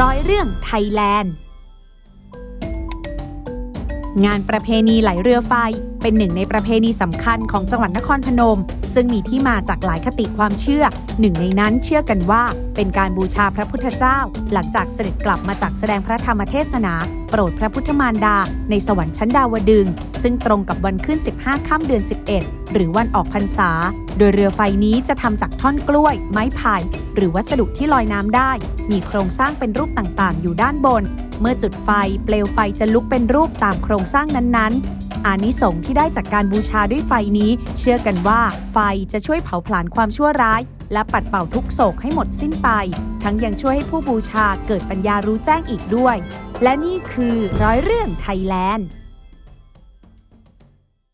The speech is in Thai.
ร้อยเรื่องไทยแลนด์ งานประเพณีไหลเรือไฟ เป็นหนึ่งในประเพณีสำคัญของจังหวัดนครพนม ซึ่งมีที่มาจากหลายคติความเชื่อ หนึ่งในนั้นเชื่อกันว่า เป็นการบูชาพระพุทธเจ้า หลังจากเสด็จกลับมาจากแสดงพระธรรมเทศนา โปรดพระพุทธมารดา ในสวรรค์ชั้นดาวดึง ซึ่งตรงกับวันขึ้น 15 ค่ำเดือน 11 หรือวันออกพรรษา โดยเรือไฟนี้จะทำจากท่อนกล้วย ไม้ไผ่หรือวัสดุที่ลอยน้ำได้ มีโครงสร้างเป็นรูปต่างๆ อยู่ด้านบน เมื่อจุดไฟเปลวไฟจะลุกเป็นรูปตามโครงสร้างนั้นๆ อานิสงส์ที่ได้จากการบูชาด้วยไฟนี้ เชื่อกันว่าไฟจะช่วยเผาผลาญความชั่วร้าย และปัดเป่าทุกโศกให้หมดสิ้นไป ทั้งยังช่วยให้ผู้บูชาเกิดปัญญารู้แจ้งอีกด้วย และนี่คือร้อยเรื่องไทยแลนด์